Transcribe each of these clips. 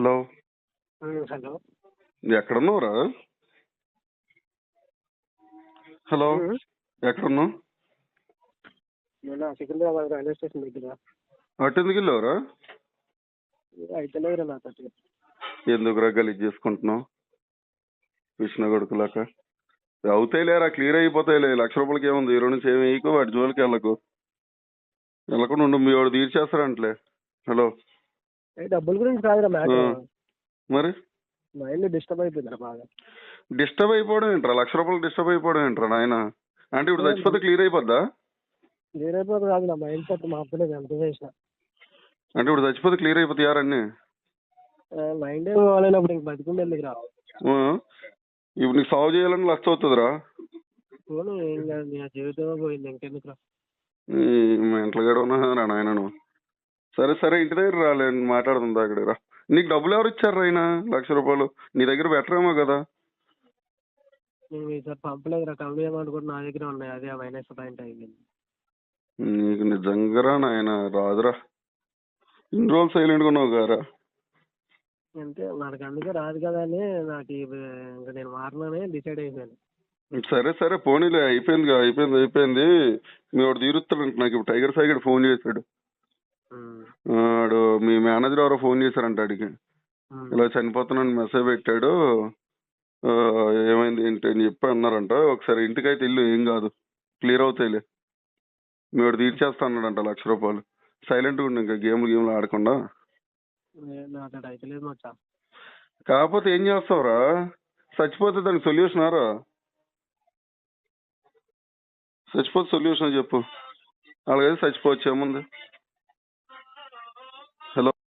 Hello. Hello. ఎక్కడున్నావురా? Hello. ఎక్కడున్నావు? నేను సికింద్రాబాద్ రైల్వే స్టేషన్ దగ్గర. అటు ఎందుకు వెళ్ళావురా? అయితలేదురా ఎందుకురా గలీజ్ చేసుకుంటున్నావు? కృష్ణ కొడుకులాక. అవుతాయిలేరా క్లియర్ అయిపోతాయిలే లక్ష రూపాయలకి ఏముంది? ఈ నుంచి ఏమి వేయకు వాటి జోలికి వెళ్ళకు. వెళ్ళకుండా ఉండు మీ వాడు తీర్చేస్తారంటలే హలో. డబ్బుల గురించి కాదురా మ్యాటర్. మరి? మైండ్ డిస్టర్బ్ అయిపోయిందిరా బాగా. డిస్టర్బ్ అయిపోవడం ఏంట్రా? లక్ష రూపాయలు డిస్టర్బ్ అయిపోవడం ఏంట్రా నాయన? అంటే ఇప్పుడు చచ్చిపోతే క్లియర్ అయిపోద్దా? క్లియర్ అయిపోతుంది కాదు నా మైండ్ సెట్ మార్చలేదు ఎంత చేసిన. అంటే ఇప్పుడు చచ్చిపోతే క్లియర్ అయిపోతాయారన్నీ మైండ్ ఏం కావాలన్నప్పుడు ఇంక బతికుండేందుకు రా ఆ? ఇప్పుడు నీకు సాల్వ్ చేయాలని లక్ష అవుతుందిరా. పోను ఏం కాదు నీ జీవితమే పోయింది ఇంకెందుకు రా ఇంట్లో ఉన్నా నాయన నువ్వు? సరే సరే ఇంటి దగ్గర రాలే మాట్లాడుతుంది అక్కడ రా. నీకు డబ్బులు ఎవరు ఇచ్చారు ఆయన లక్ష రూపాయలు. నీ దగ్గర బెటరేమో కదా. నేను ఈసారి పంపలేదురా కంపెనీ అమౌంట్ కూడా నా దగ్గర ఉన్నాయి. అదే మైనస్ పాయింట్ అయింది నీకు నిజంగా నాయన రాదురా. ఇన్ని రోజులు సైలెంట్గా ఉన్నావు గారా అంతే మనకు అందుకే రాదు కదా అని నాకు ఇంకా నేను మారనని డిసైడ్ అయిపోయాను. సరే సరే పోనీలే అయిపోయింది అయిపోయింది అయిపోయింది. మీ వాడు తీరుస్తాడంట నాకు ఇప్పుడు టైగర్ సాయిగడ్ ఫోన్ చేశాడు. వాడు మీ మేనేజర్ ఎవరో ఫోన్ చేశారంట అడిగి. ఇలా చనిపోతున్నాను మెసేజ్ పెట్టాడు. ఏమైంది ఏంటి అని చెప్పి అన్నారంట. ఒకసారి ఇంటికైతే ఇల్లు ఏం కాదు. క్లియర్ అవుతాయిలే. మీ వాడు తీర్చేస్తా అన్నాడంట లక్ష రూపాయలు. సైలెంట్గా ఉండు ఇంకా గేమ్లు గేమ్లు ఆడకుండా. కాకపోతే ఏం చేస్తావురా? చచ్చిపోతే దానికి సొల్యూషన్ ఆరా? చచ్చిపోతే సొల్యూషన్ చెప్పు. అలాగైతే చచ్చిపోవచ్చు ఏముంది?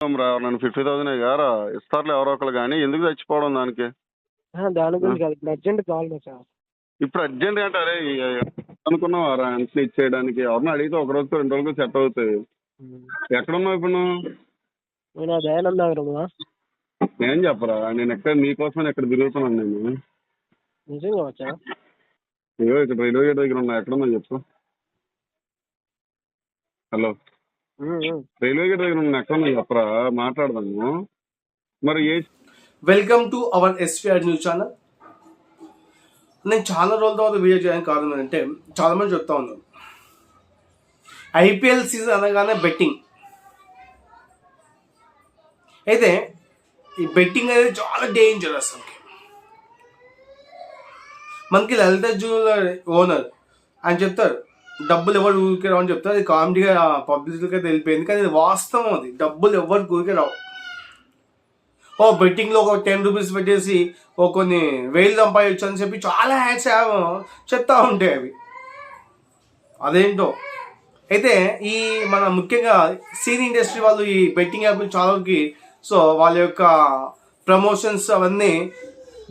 రా నన్ను ఫిఫ్టీ థౌసండ్ గారా? ఇస్తారులే ఎవరో ఒకరు కానీ ఎందుకు చచ్చిపోవడం దానికి? దాని గురించి కాదు. ఇప్పుడు అర్జెంట్ కావాలి మచ్చా ఇప్పుడు అర్జెంట్ అంటే అరే అనుకున్నావా రా ఇచ్చేయడానికి? ఎవరిని అడిగితే ఒక రోజుతో రెండు రోజులతో సెట్ అవుతాయి. ఎక్కడున్నావు ఇప్పుడు నువ్వు? దయానంద నగరమా నేను చెప్పరా? నేను ఎక్కడ నీకోసమని ఎక్కడ తిరుగుతున్నాను నేను? నిజంగా వచ్చా ఏవో ఇక్కడ రైల్వే గేట్ దగ్గర ఉన్నా. ఎక్కడున్నా చెప్పు. హలో. రైల్వే గేట్ దగ్గర ఉన్నా ఎక్కడున్నా చెప్పరా మాట్లాడదాము. మరి ఏ welcome to our SVR news channel. నేను చాలా రోజుల తర్వాత వీడియో చేయడానికి కారణం ఏంటంటే చాలా మంది చెప్తా ఉన్నాను ఐపీఎల్ సీజన్ అనగానే బెట్టింగ్. అయితే ఈ బెట్టింగ్ అనేది చాలా డేంజర్ అసలుకి. మనకి లలిత జ్యువెలర్ ఓనర్ అని చెప్తారు. డబ్బులు ఎవరు ఊరికే రావు అని చెప్తారు అది కామెడీగా పబ్లిసిటీగా తెలిపోయింది కానీ ఇది వాస్తవం అది. డబ్బులు ఎవరు ఊరికే రావు ఓ బెట్టింగ్లో ఒక టెన్ రూపీస్ పెట్టేసి ఓ కొన్ని వేలు సంపాదించు అని చెప్పి చాలా హ్యాడ్స్ చెప్తా ఉంటాయి అవి. అదేంటో. అయితే ఈ మన ముఖ్యంగా సీన్ ఇండస్ట్రీ వాళ్ళు ఈ బెట్టింగ్ యాప్ చాలాకి సో వాళ్ళ యొక్క ప్రమోషన్స్ అవన్నీ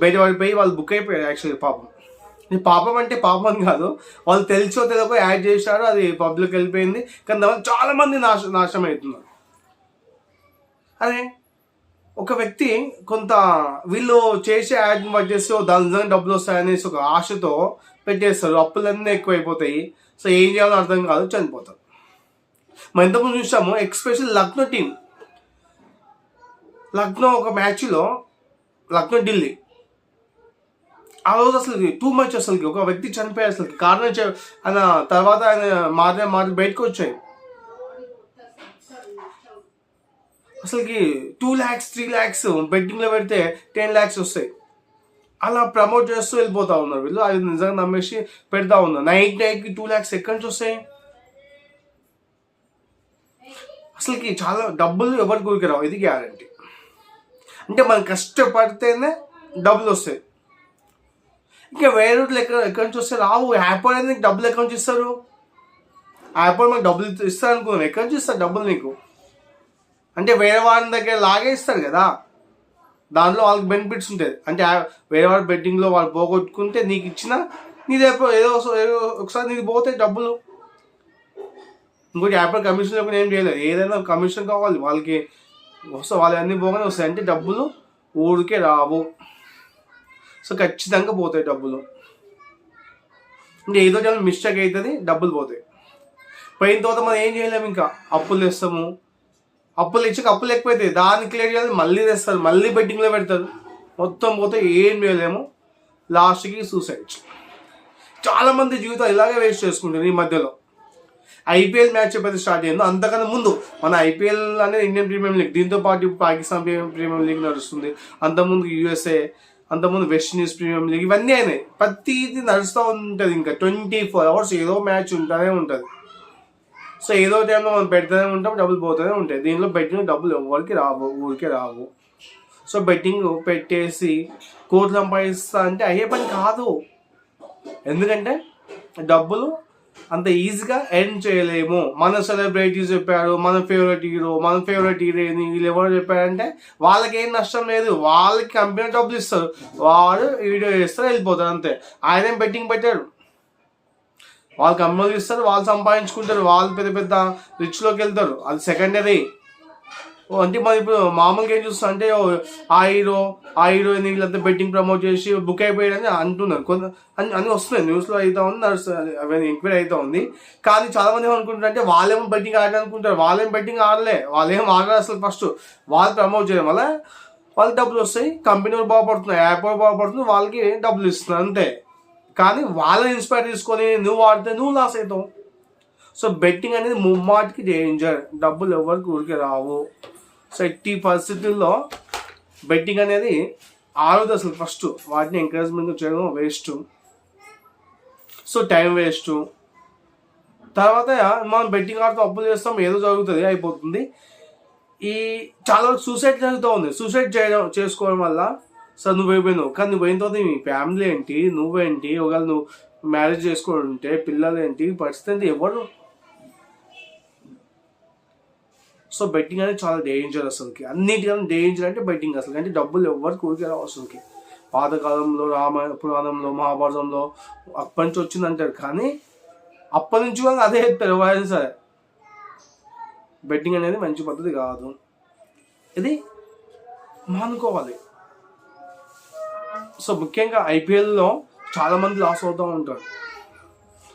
బయటపడిపోయి వాళ్ళు బుక్ అయిపోయారు యాక్చువల్లీ పాపం. ఇది పాపం అంటే పాపం అని కాదు. వాళ్ళు తెలిసో తెలియకో యాడ్ చేశారు అది పబ్లిక్ వెళ్ళిపోయింది. కానీ దానివల్ల చాలా మంది నాశ నాశనం అవుతున్నారు అదే ఒక వ్యక్తి కొంత వీళ్ళు చేసే యాడ్ బట్టి చేస్తే దాని నిజంగా డబ్బులు వస్తాయనేసి ఒక ఆశతో పెట్టేస్తారు. అప్పులన్నీ ఎక్కువైపోతాయి. సో ఏం చేయాలో అర్థం కాదు చనిపోతారు. మనం ఇంతకుముందు చూసాము ఎక్స్పెషల్ లక్నో టీం లక్నో ఒక మ్యాచ్లో లక్నో ఢిల్లీ. ఆ రోజు అసలు టూ మచ్ అసలుకి ఒక వ్యక్తి చనిపోయారు అసలు కారణం చె- ఆయన తర్వాత ఆయన మారి మారి బయటకు వచ్చాయి. అసలుకి టూ ల్యాక్స్ త్రీ ల్యాక్స్ బెట్టింగ్లో పెడితే టెన్ ల్యాక్స్ వస్తాయి. అలా ప్రమోట్ చేస్తూ వెళ్ళిపోతా ఉన్నారు వీళ్ళు. అది నిజంగా నమ్మేసి పెడతా ఉన్నారు. నైట్ నైట్కి టూ ల్యాక్స్ ఎక్కడి నుంచి వస్తాయి? అసలుకి చాలా డబ్బులు ఎవరికి ఊరికి రావు? ఇది గ్యారంటీ అంటే మనం కష్టపడితేనే డబ్బులు వస్తాయి. ఇంకా వేరే రూట్లు ఎక్కడ ఎక్కడి నుంచి వస్తే రావు. యాప్ అనేది నీకు డబ్బులు ఎక్కడి నుంచి ఇస్తారు? యాప్ మాకు డబ్బులు ఇస్తారు అనుకున్నాను ఎక్కడి నుంచి ఇస్తారు డబ్బులు నీకు. అంటే వేరే వారి దగ్గర లాగే ఇస్తారు కదా. దాంట్లో వాళ్ళకి బెనిఫిట్స్ ఉంటుంది అంటే వేరే వారి బెట్టింగ్లో వాళ్ళు పోగొట్టుకుంటే నీకు ఇచ్చిన నీది ఏదో ఏదో ఒకసారి నీది పోతే డబ్బులు ఇంకోటి యాప్ కమిషన్ లేకుండా ఏం చేయలేదు. ఏదైనా కమిషన్ కావాలి. వాళ్ళకి వస్తే వాళ్ళు అన్నీ పోగానే వస్తాయి. అంటే డబ్బులు ఊరికే రావు. సో ఖచ్చితంగా పోతాయి డబ్బులు. అంటే ఏదో ఏమైనా మిస్టేక్ అవుతుంది డబ్బులు పోతాయి. పోయిన తర్వాత మనం ఏం చేయలేము ఇంకా? అప్పులు తెస్తాము. అప్పులు ఇచ్చి అప్పులు ఎక్కువైతాయి దాన్ని క్లియర్ చేయాలి మళ్ళీ తెస్తారు మళ్ళీ బెట్టింగ్లో పెడతారు. మొత్తం పోతే ఏం చేయలేము. లాస్ట్కి సూసైడ్ చాలామంది జీవితం ఇలాగే వేస్ట్ చేసుకుంటారు ఈ మధ్యలో. ఐపీఎల్ మ్యాచ్ ఎప్పుడైతే స్టార్ట్ అయిందో అంతకన్నా ముందు మన ఐపీఎల్ అనేది ఇండియన్ ప్రీమియం లీగ్ దీంతో పాటు పాకిస్తాన్ ప్రీమియం ప్రీమియం లీగ్ నడుస్తుంది. అంతకుముందు యూఎస్ఏ అంతకుముందు వెస్ట్ ఇండీస్ ప్రీమియం లీగ్ ఇవన్నీ అయినాయి. ప్రతిది నడుస్తూ ఉంటుంది ఇంకా. ట్వంటీ ఫోర్ అవర్స్ ఏదో మ్యాచ్ ఉంటూనే ఉంటుంది. సో ఏదో టైంలో మనం పెడుతూనే ఉంటాం డబ్బులు పోతూనే ఉంటాయి. దీనిలో బెట్టింగ్ డబ్బులు ఎవరికి రావు ఊరికే రావు. సో బెట్టింగ్ పెట్టేసి కోట్లు సంపాదిస్తా అంటే అయ్యే పని కాదు. ఎందుకంటే డబ్బులు అంత ఈజీగా ఎండ్ చేయలేము. మన సెలబ్రిటీస్ చెప్పారు మన ఫేవరెట్ హీరో మన ఫేవరెట్ హీరోయిన్ వీళ్ళు ఎవరు చెప్పారంటే వాళ్ళకి ఏం నష్టం లేదు. వాళ్ళకి కంపెనీ డబ్బులు ఇస్తారు. వాడు వీడియో చేస్తారు వెళ్ళిపోతారు అంతే. ఆయన ఏం బెట్టింగ్ పెట్టారు వాళ్ళు కంపెనీలు ఇస్తారు వాళ్ళు సంపాదించుకుంటారు. వాళ్ళు పెద్ద పెద్ద రిచ్లోకి వెళ్తారు. అది సెకండరీ అంటే మరి ఇప్పుడు మామూలుగా ఏం చూస్తాం అంటే ఓ ఆ హీరో ఆ హీరోయిన్ వీళ్ళంతా బెట్టింగ్ ప్రమోట్ చేసి బుక్ అయిపోయాడని అంటున్నారు. కొంత అని అన్ని వస్తున్నాయి. న్యూస్లో అయితే ఉంది నడుస్తుంది అవన్నీ ఎంక్వైరీ అయితే ఉంది. కానీ చాలా మంది ఏమనుకుంటారు అంటే వాళ్ళేమో బెట్టింగ్ ఆడాలి అనుకుంటారు వాళ్ళేం బెట్టింగ్ ఆడలే. వాళ్ళేం ఆడలేదు అసలు ఫస్ట్ వాళ్ళు ప్రమోట్ చేయడం వల్ల వాళ్ళకి డబ్బులు వస్తాయి. కంపెనీ వాళ్ళు బాగుపడుతున్నాయి. యాప్ వాళ్ళు బాగుపడుతుంది వాళ్ళకి డబ్బులు ఇస్తున్నారు. అంతే. కానీ వాళ్ళని ఇన్స్పైర్ తీసుకొని నువ్వు ఆడితే నువ్వు లాస్ అవుతావు సో బెట్టింగ్ అనేది ముమ్మాటికి డేంజర్ డబ్బులు ఎవరికి ఊరికి రావు. సో ఎట్టి పరిస్థితుల్లో బెట్టింగ్ అనేది ఆరోదు అసలు ఫస్ట్ వాటిని ఎంకరేజ్మెంట్ చేయడం వేస్ట్ సో టైం వేస్ట్ తర్వాత మనం బెట్టింగ్ ఆడుతూ అప్పులు చేస్తాం ఏదో జరుగుతుంది అయిపోతుంది. ఈ చాలా వరకు సూసైడ్ జరుగుతూ ఉంది. సూసైడ్ చేయడం చేసుకోవడం వల్ల సార్ నువ్వు అయిపోయినావు. కానీ నువ్వు అయిన తర్వాత నీ ఫ్యామిలీ ఏంటి? నువ్వేంటి? ఒకవేళ నువ్వు మ్యారేజ్ చేసుకోవడం ఉంటే పిల్లలు ఏంటి? పరిస్థితి ఎవరు సో బెట్టింగ్ అనేది చాలా డేంజర్ అసలుకి. అన్నిటికన్నా డేంజర్ అంటే బెట్టింగ్ అసలు అంటే డబ్బులు ఎవరికి ఊరికే రావు అసలుకి. పాతకాలంలో రామాయణ పురాణంలో మహాభారతంలో అప్పటి నుంచి వచ్చింది అంటారు కానీ అప్పటి నుంచి కూడా అదే చెప్తారు. ఎవరైనా సరే. బెట్టింగ్ అనేది మంచి పద్ధతి కాదు. ఇది మానుకోవాలి సో ముఖ్యంగా ఐపీఎల్లో చాలా మంది లాస్ అవుతూ ఉంటారు.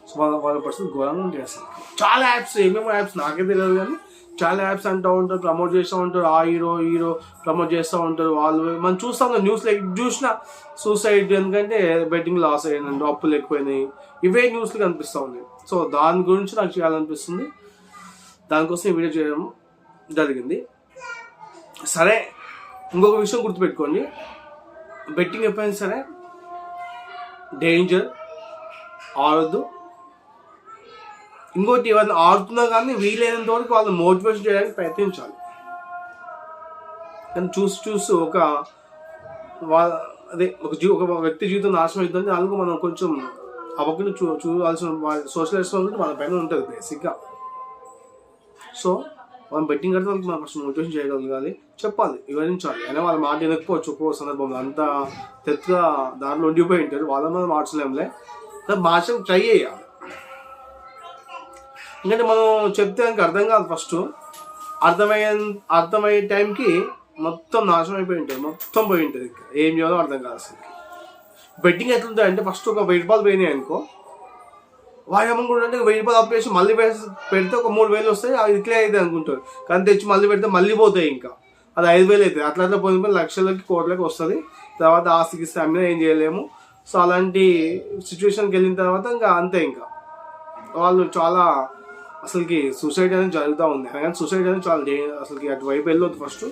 సో వాళ్ళ వాళ్ళ పరిస్థితి ఘోరంగా ఉంటాయి అసలు చాలా యాప్స్ ఏమేమో యాప్స్ నాకే తెలియదు కానీ చాలా యాప్స్ అంటూ ఉంటారు ప్రమోట్ చేస్తూ ఉంటారు ఆ హీరో హీరో ప్రమోట్ చేస్తూ ఉంటారు వాళ్ళు. మనం చూస్తాం న్యూస్లో చూసిన సూసైడ్ ఎందుకంటే బెట్టింగ్ లాస్ అయ్యిందండి అప్పులు ఎక్కువైనాయి. ఇవే న్యూస్లు కనిపిస్తూ ఉన్నాయి. సో దాని గురించి నాకు చేయాలనిపిస్తుంది. దానికోసం ఈ వీడియో చేయడం జరిగింది. సరే ఇంకొక విషయం గుర్తుపెట్టుకోండి. బెట్టింగ్ ఎప్పుడైనా సరే డేంజర్ ఆడొద్దు ఇంకోటి ఎవరిని ఆడుతున్నా కానీ వీలైనంత వరకు వాళ్ళని మోటివేషన్ చేయడానికి ప్రయత్నించాలి. కానీ చూసి చూసి ఒక వాళ్ళ అదే ఒక జీ ఒక వ్యక్తి జీవితం నాశనం అవుతుంది అందుకు మనం కొంచెం అవ్వకుండా చూ చూడాల్సిన సోషల్ రెస్పాన్సిబిలిటీ మన పైన ఉంటుంది బేసిక్గా. సో మనం బెట్టింగ్ కడితే వాళ్ళకి మనం ఫస్ట్ మోటివేషన్ చేయగలగాలి చెప్పాలి వివరించాలి. అయినా వాళ్ళ మాట వినకపోవచ్చు ఒక్కో సందర్భంలో. అంతా తెత్తుగా దాంట్లో ఉండిపోయి ఉంటారు. వాళ్ళ మనం మార్చలేంలే కానీ మార్చడం ట్రై చేయాలి. ఎందుకంటే మనం చెప్తే దానికి అర్థం కాదు ఫస్ట్. అర్థమయ్యే అర్థమయ్యే టైంకి మొత్తం నాశనం అయిపోయి ఉంటుంది మొత్తం పోయి ఉంటుంది ఇంకా ఏం చేయాలో అర్థం కాదు అసలు. బెట్టింగ్ ఎట్లుంటుంది అంటే ఫస్ట్ ఒక వెయ్యి రూపాయలు పోయినాయి అనుకో. వాడు ఏమనుకుంటుంటే వెయ్యి రూపాయలు అప్పు చేసి మళ్ళీ వేసి పెడితే ఒక మూడు వేలు వస్తాయి. అవి ఇట్లే అయితే అనుకుంటారు. కానీ తెచ్చి మళ్ళీ పెడితే మళ్ళీ పోతాయి ఇంకా. అది ఐదు వేలు అవుతాయి అట్లా అట్లా పోయిన పోయి లక్షలకి కోట్లకి వస్తుంది. తర్వాత ఆస్తికి ఇస్తే ఏం చేయలేము. సో అలాంటి సిచ్యువేషన్కి వెళ్ళిన తర్వాత ఇంకా అంతే ఇంకా. వాళ్ళు చాలా అసలుకి సూసైడ్ అనేది జరుగుతూ ఉంది. కానీ సూసైడ్ అనేది చాలా డే అసలుకి అటువైపు వెళ్ళొద్దు ఫస్ట్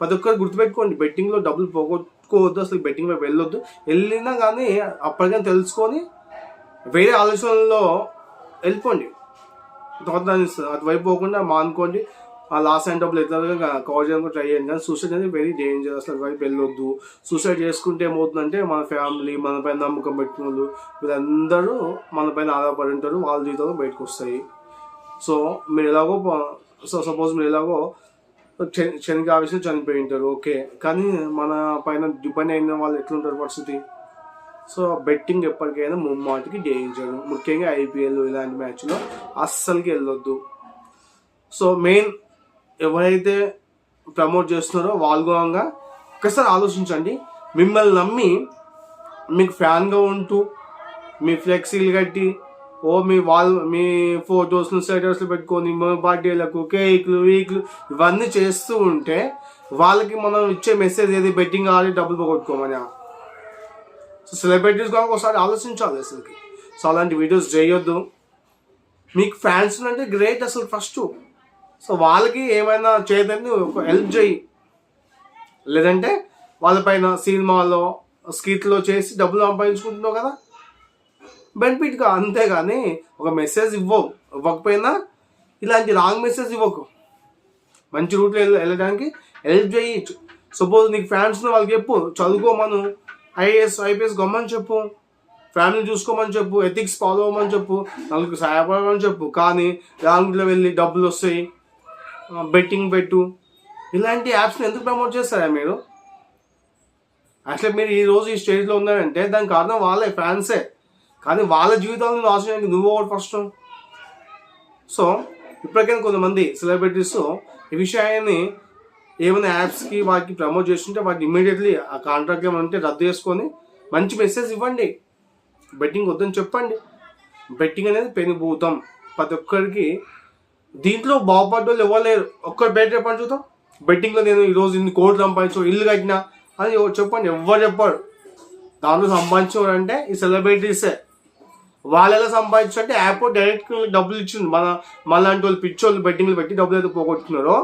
ప్రతి ఒక్కరు గుర్తుపెట్టుకోండి బెట్టింగ్లో డబ్బులు పోగొట్టుకోవద్దు అసలు బెట్టింగ్ వైపు వెళ్ళొద్దు. వెళ్ళినా కానీ అప్పటికైనా తెలుసుకొని వేరే ఆలోచనల్లో వెళ్ళిపోండి. తర్వాత దాన్ని అటువైపు పోకుండా మానుకోండి. ఆ లాస్ అండ్ డబ్బులు ఇతరులుగా కవర్ చేయడానికి ట్రై చేయండి. కానీ సూసైడ్ అనేది వెరీ డేంజర్ అసలు. వైపు వెళ్ళొద్దు సూసైడ్ చేసుకుంటే ఏమవుతుందంటే మన ఫ్యామిలీ మన పైన నమ్మకం పెట్టిన వాళ్ళు వీళ్ళందరూ మన పైన ఆధారపడి ఉంటారు. వాళ్ళ జీవితంలో బయటకు వస్తాయి. సో మీరు ఎలాగో సో సపోజ్ మీరు ఎలాగో శని ఆవేశం చనిపోయి ఉంటారు. ఓకే కానీ మన పైన డిపెండ్ అయిన వాళ్ళు ఎట్లుంటారు పరిస్థితి? సో బెట్టింగ్ ఎప్పటికైనా ముమ్మాటికి డేంజర్ ముఖ్యంగా ఐపీఎల్ ఇలాంటి మ్యాచ్లో అస్సలకి వెళ్ళొద్దు. సో మెయిన్ ఎవరైతే ప్రమోట్ చేస్తున్నారో వాళ్ళు ఒకసారి ఆలోచించండి. మిమ్మల్ని నమ్మి మీకు ఫ్యాన్గా ఉంటూ మీ ఫ్లెక్సీలు కట్టి ఓ మీ వాల్ మీ ఫొటోస్లు స్టేటస్లు పెట్టుకొని మీ బర్త్డేలకు కేక్లు వీక్లు ఇవన్నీ చేస్తూ ఉంటే వాళ్ళకి మనం ఇచ్చే మెసేజ్ ఏది? బెట్టింగ్ ఆడి డబ్బులు పోగొట్టుకోమని. సో సెలబ్రిటీస్ కూడా ఒకసారి ఆలోచించాలి అసలుకి. సో అలాంటి వీడియోస్ చేయొద్దు. మీకు ఫ్యాన్స్ అంటే గ్రేట్ అసలు ఫస్ట్. సో వాళ్ళకి ఏమైనా చేయదని ఒక హెల్ప్ చేయి. లేదంటే వాళ్ళపైన సినిమాలో స్కిట్లో చేసి డబ్బులు సంపాదించుకుంటున్నావు కదా? బెనిఫిట్గా అంతేగాని ఒక మెసేజ్ ఇవ్వవు. ఇవ్వకపోయినా ఇలాంటి రాంగ్ మెసేజ్ ఇవ్వకు. మంచి రూట్లో వెళ్ళడానికి హెల్ప్ చేయొచ్చు. సపోజ్ నీకు ఫ్యాన్స్ని వాళ్ళకి చెప్పు చదువుకోమను ఐఏఎస్ ఐపీఎస్ గమ్మని చెప్పు ఫ్యామిలీ చూసుకోమని చెప్పు ఎథిక్స్ ఫాలో అవ్వమని చెప్పు నలుగురు సహాయపడమని చెప్పు కానీ రాంగ్లో వెళ్ళి డబ్బులు వస్తాయి. బెట్టింగ్ పెట్టు. ఇలాంటి యాప్స్ని ఎందుకు ప్రమోట్ చేస్తారా మీరు? యాక్చువల్లీ మీరు ఈ రోజు ఈ స్టేజ్లో ఉన్నారంటే దానికి కారణం వాళ్ళే ఫ్యాన్సే కానీ వాళ్ళ జీవితాలను చేయడానికి నువ్వు ఒకటి ఫస్ట్ సో ఇప్పటికైనా కొంతమంది సెలబ్రిటీస్ ఈ విషయాన్ని ఏమైనా యాప్స్కి వాటికి ప్రమోట్ చేస్తుంటే వాటికి ఇమీడియట్లీ ఆ కాంట్రాక్ట్ ఏమైనా ఉంటే రద్దు చేసుకొని మంచి మెసేజ్ ఇవ్వండి. బెట్టింగ్ వద్దని చెప్పండి. బెట్టింగ్ అనేది పెనుభూతం. ప్రతి ఒక్కరికి దీంట్లో బాగుపడ్డోళ్ళు వాళ్ళు లేరు. ఒక్కరు బయట చెప్పండి చూద్దాం. బెట్టింగ్లో నేను ఈరోజు ఇన్ని కోట్లు సంపాదించు ఇల్లు కట్టినా అని చెప్పండి. ఎవ్వరు చెప్పారు దాంట్లో సంపాదించారు అంటే ఈ సెలబ్రిటీసే వాళ్ళు ఎలా సంపాదించు అంటే యాప్ డైరెక్ట్ డబ్బులు ఇచ్చింది మన మనలాంటి వాళ్ళు పిచ్చోళ్ళు బెట్టింగ్లు పెట్టి డబ్బులు అయితే పోగొట్టుకున్నారో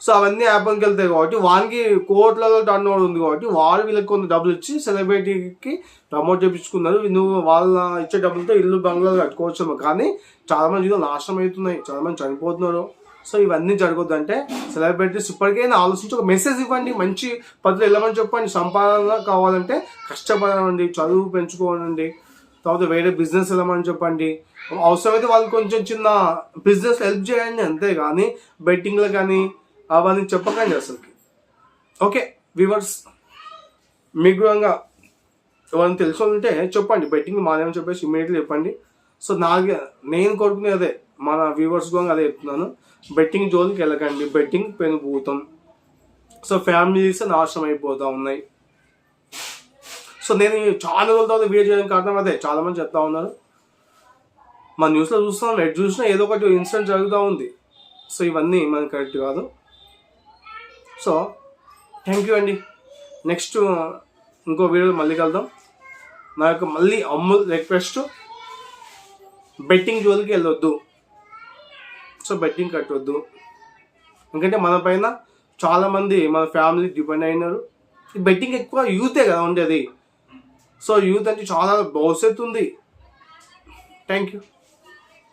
సో అవన్నీ యాప్కి వెళ్తాయి కాబట్టి వానికి కోట్లలో టర్న్ ఓవర్ ఉంది కాబట్టి వాళ్ళు వీళ్ళకి కొంత డబ్బులు ఇచ్చి సెలబ్రిటీకి ప్రమోట్ చేయించుకున్నారు నువ్వు వాళ్ళ ఇచ్చే డబ్బులతో ఇల్లు బంగ్లాలు కట్టుకోవచ్చు కానీ చాలామంది జీవితం నాశనం అవుతున్నాయి. చాలామంది చనిపోతున్నారు. సో ఇవన్నీ జరగొద్దంటే సెలబ్రిటీస్ ఇప్పటికైనా ఆలోచించి ఒక మెసేజ్ ఇవ్వండి. మంచి పద్ధతి వెళ్ళమని చెప్పండి. సంపాదన కావాలంటే కష్టపడండి. చదువు పెంచుకోనండి. తర్వాత వేరే బిజినెస్ వెళ్ళమని చెప్పండి. అవసరమైతే వాళ్ళు కొంచెం చిన్న బిజినెస్ హెల్ప్ చేయండి. అంతే కానీ బెట్టింగ్లో కానీ అవన్నీ చెప్పకండి అసలుకి. ఓకే వివర్స్ మీకు కూడా ఎవరైనా తెలిసి ఉంటే చెప్పండి. బెట్టింగ్ మానేమని చెప్పేసి ఇమీడియట్లీ చెప్పండి. సో నాకు నేను కొడుకునే అదే. మన వ్యూవర్స్ కూడా అదే చెప్తున్నాను. బెట్టింగ్ జోలికి వెళ్ళకండి. బెట్టింగ్ పెనుభూతం. సో ఫ్యామిలీస్ నాశనం అయిపోతూ ఉన్నాయి. సో నేను చాలా రోజుల తర్వాత వీడియో చేయడం కారణం అదే. చాలా మంది చెప్తా ఉన్నారు. మన న్యూస్లో చూస్తున్నాం ఎటు చూసినా ఏదో ఒకటి ఇన్సిడెంట్ జరుగుతూ ఉంది. సో ఇవన్నీ మనకి కరెక్ట్ కాదు. సో థ్యాంక్ యూ అండి. నెక్స్ట్ uh, ఇంకో వీడియో మళ్ళీ కలుద్దాం. నా యొక్క మళ్ళీ అమ్ముల్ రిక్వెస్ట్ బెట్టింగ్ జోలికి వెళ్ళొద్దు. సో బెట్టింగ్ కట్టొద్దు. ఎందుకంటే మన పైన చాలామంది మన ఫ్యామిలీ డిపెండ్ అయినారు. ఈ బెట్టింగ్ ఎక్కువ యూతే కదా ఉండేది. సో యూత్ అంటే చాలా భవిష్యత్తు ఉంది. Thank you